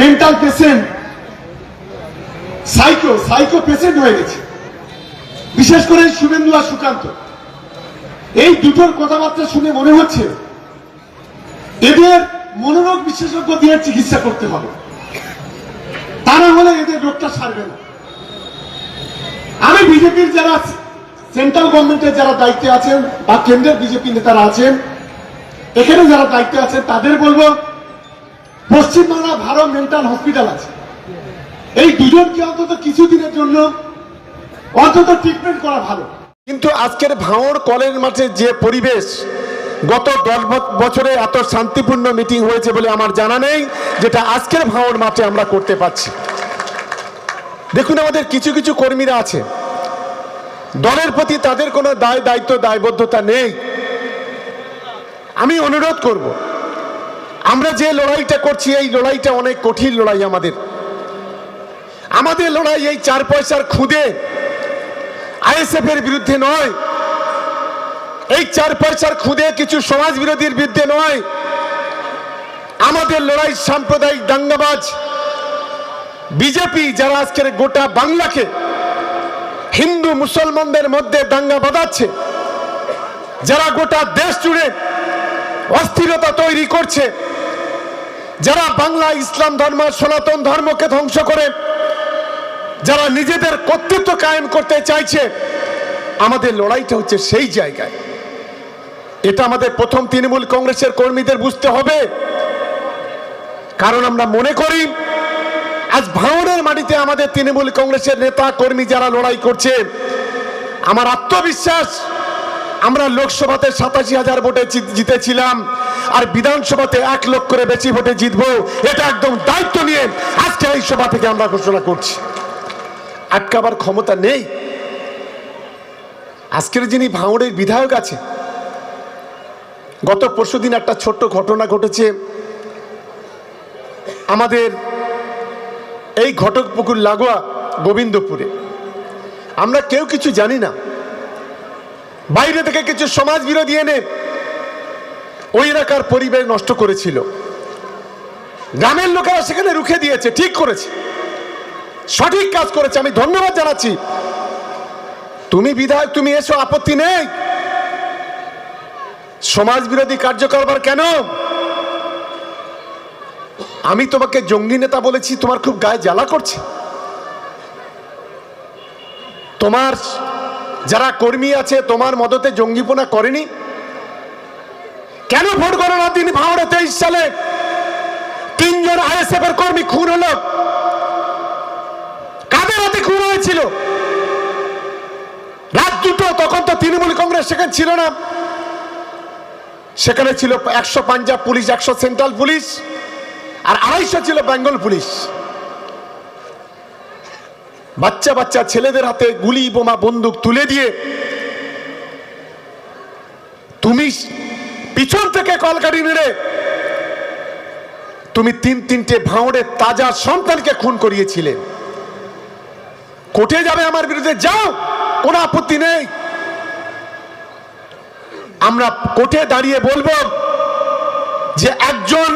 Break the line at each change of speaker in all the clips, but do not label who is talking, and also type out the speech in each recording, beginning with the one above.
Mental patient psycho psycho patient হয়ে গেছে। বিশেষ করে শুভেন্দু আর সুকান্ত। এই দুটোর কথাবার্তা শুনে মনে হচ্ছে, এদের মনোরোগ বিশেষজ্ঞ দিয়ে চিকিৎসা করতে হবে। তা না হলে এদের রোগটা সারবে না। আমি বিজেপির যারা সেন্ট্রাল গভর্নমেন্টের যারা দায়িত্বে আছেন বা কেন্দ্রের বিজেপি নেতারা আছেন, এখানে যারা দায়িত্বে আছেন, তাদের বলব পশ্চিমবাংলা ভালো মেন্টাল হসপিটাল আছে। এই দুজনকে অন্তত কিছুদিনের জন্য অন্তত ট্রিটমেন্ট করা ভালো।
কিন্তু আজকের ভাঙড় কলের মাঠে যে পরিবেশ, গত দশ বছরে এত শান্তিপূর্ণ মিটিং হয়েছে বলে আমার জানা নেই, যেটা আজকের ভাঙড় মাঠে আমরা করতে পারছি। দেখুন আমাদের কিছু কিছু কর্মীরা আছে। দলের প্রতি তাদের কোনো দায়, দায়িত্ব, দায়বদ্ধতা নেই। আমি অনুরোধ করব আমরা যে লড়াইটা করছি, এই লড়াইটা অনেক কঠিন লড়াই আমাদের। আমাদের লড়াই এই চার পয়সার খুদে আইএসএফ এর বিরুদ্ধে নয়। এই চার পয়সার খুদে কিছু সমাজ বিরোধীর বিরুদ্ধে নয়। আমাদের লড়াই সাম্প্রদায়িক দাঙ্গাবাজ। বিজেপি যারা আজকের গোটা বাংলাকে হিন্দু মুসলমানদের মধ্যে দাঙ্গা বাঁধাচ্ছে, যারা গোটা দেশ জুড়ে অস্থিরতা তৈরি করছে যারা বাংলা ইসলাম ধর্ম, সনাতন ধর্মকে ধ্বংস করে, যারা নিজেদের কর্তৃত্ব কায়েম করতে চাইছে, আমাদের লড়াইটা হচ্ছে সেই জায়গায়। এটা আমাদের প্রথম তৃণমূল কংগ্রেসের কর্মীদের বুঝতে হবে। কারণ আমরা মনে করি, আজ ভাঙনের মাটিতে আমাদের তৃণমূল কংগ্রেসের নেতা কর্মী যারা লড়াই করছে, আমার আত্মবিশ্বাস আমরা লোকসভাতে সাতাশি হাজার ভোটে জিতেছিলাম, আর বিধানসভাতে এক লক্ষ করে বেশি ভোটে জিতবো, এটা একদম দায়িত্ব নিয়ে আজকে এই সভা থেকে আমরা ঘোষণা করছি। আটকাবার ক্ষমতা নেই। আজকের যিনি ভাঙড়ের বিধায়ক আছে, গত পরশুদিন একটা ছোট্ট ঘটনা ঘটেছে। আমাদের এই ঘটকপুকুর লাগোয়া গোবিন্দপুরে। আমরা কেউ কিছু জানি না। বাইরে থেকে কিছু সমাজ বিরোধী এনে ওই এলাকার পরিবেশ নষ্ট করেছিল। গ্রামের লোকেরা সেখানে রুখে দিয়েছে, ঠিক করেছে। সঠিক কাজ করেছে, আমি ধন্যবাদ জানাচ্ছি। তুমি বিধায়ক, তুমি এসো, আপত্তি নেই। সমাজ বিরোধী কার্য করবার কেন? আমি তোমাকে জঙ্গি নেতা বলেছি, তোমার খুব গায়ে জ্বালা করছে। তোমার যারা কর্মী আছে, তোমার মদতে জঙ্গিপনা করেনি? কেন ভোট গণনার তিনি ভাঙড়ে তেইশ সালে? তিনজন আইএসএফ এর কর্মী খুন হলো। কাদের হাতে খুন হয়েছিল? রাত দুটো, তখন তো তৃণমূল কংগ্রেস সেখানে ছিল না। সেখানে ছিল একশো পাঞ্জাব পুলিশ, একশো সেন্ট্রাল পুলিশ, আর আড়াইশো ছিল বেঙ্গল পুলিশ। বাচ্চা বাচ্চা ছেলেদের হাতে গুলি, বোমা, বন্দুক তুলে দিয়ে তুমি পিছন থেকে কলকারি মেরে তুমি তিন তিনটে ভাঁড়ের তাজা সন্তানকে খুন করিয়েছিলে। কোর্টে যাবে আমার বিরুদ্ধে, যাও, কোনো আপত্তি নেই। আমরা কোর্টে দাঁড়িয়ে বলব যে একজন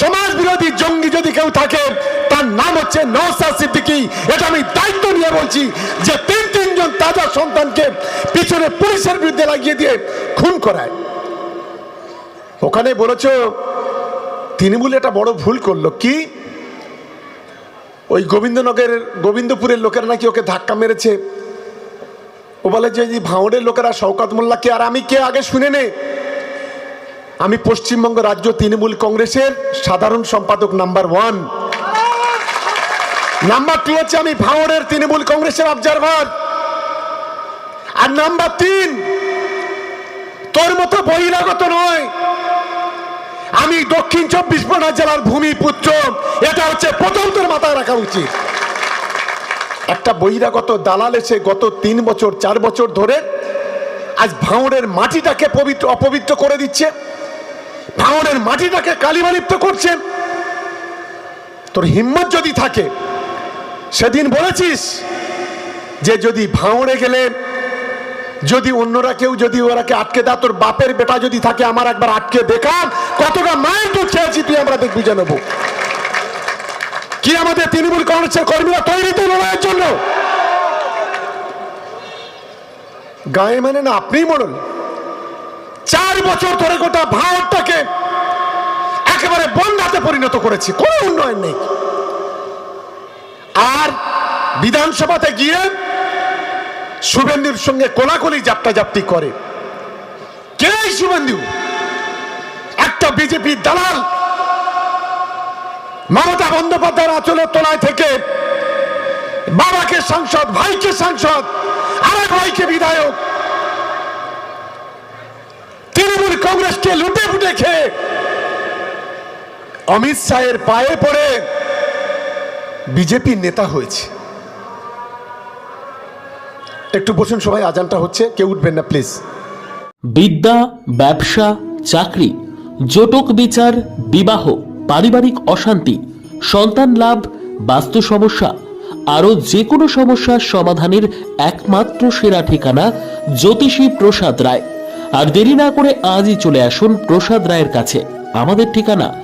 সমাজ বিরোধী জঙ্গি যদি কেউ থাকে তার নাম হচ্ছে নওসাদ সিদ্দিকী। এটা আমি দায়িত্ব নিয়ে বলছি যে তিন তিনজন তাজা সন্তানকে পিছনে পুলিশের বিরুদ্ধে লাগিয়ে দিয়ে খুন করায়। ওখানে বলেছ, তৃণমূল একটা বড় ভুল করল। কি? ওই গোবিন্দনগরের, গোবিন্দপুরের লোকেরা নাকি ওকে ধাক্কা মেরেছে। ও বলে যে ভাঁড়ের লোকেরা শওকাত মোল্লাকে আর আমি কে? আগে শুনে নে। আমি পশ্চিমবঙ্গ রাজ্য তৃণমূল কংগ্রেসের সাধারণ সম্পাদক নাম্বার ওয়ান। নাম্বার টু হচ্ছে আমি ভাঁড়ের তৃণমূল কংগ্রেসের অবজারভার আর নাম্বার তিন, তোর মতো বহিরাগত নয়। আমি দক্ষিণ চব্বিশ পরগনা জেলার ভূমিপুত্র এটা হচ্ছে প্রথম তোর মাথায় রাখা উচিত। একটা বহিরাগত দালাল এসে গত তিন বছর, চার বছর ধরে আজ ভাঙড়ের মাটিটাকে পবিত্র, অপবিত্র করে দিচ্ছে। ভাঙড়ের মাটিটাকে কালিমালিপ্ত করছে। তোর হিম্মত যদি থাকে সেদিন বলেছিস যে যদি ভাঙড়ে গেলে, যদি অন্যরা কেউ যদি ওরাকে আটকে দেয়, তোর বাপের বেটা যদি থাকে, আমার একবার আটকে দেখান কতটা মায়ের দুধ খেয়েছি তুই আমরা দেখবি জানাব কি আমাদের তৃণমূল কংগ্রেসের কর্মীরা তৈরি তো লড়াইয়ের জন্য? গায়ে মানে না, আপনিই মরুন চার বছর ধরে গোটা ভারতটাকে একেবারে বন্যাতে পরিণত করেছি, কোনো উন্নয়ন নেই। আর বিধানসভাতে গিয়ে শুভেন্দুর সঙ্গে কোলাকুলি জাপটা জাপটি করে। কে শুভেন্দু? একটা বিজেপি দালাল। মমতা বন্দ্যোপাধ্যায়ের আচলের তলায় থেকে বাবাকে সাংসদ, ভাইকে সাংসদ, আরেক ভাইকে বিধায়ক। তৃণমূল কংগ্রেসকে লুটে ফুটে খেয়ে অমিত শাহের পায়ে পড়ে বিজেপির নেতা হয়েছে। একটু বসুন সবাই, আজানটা হচ্ছে, কেউ উঠবেন না, প্লিজ।
বিদ্যা, ব্যবসা, চাকরি, জটক বিচার, বিবাহ, পারিবারিক অশান্তি, সন্তান লাভ, বাস্তু সমস্যা, আরও যে কোনো সমস্যার সমাধানের একমাত্র সেরা ঠিকানা জ্যোতিষী প্রসাদ রায়। আর দেরি না করে আজই চলে আসুন প্রসাদ রায়ের কাছে। আমাদের ঠিকানা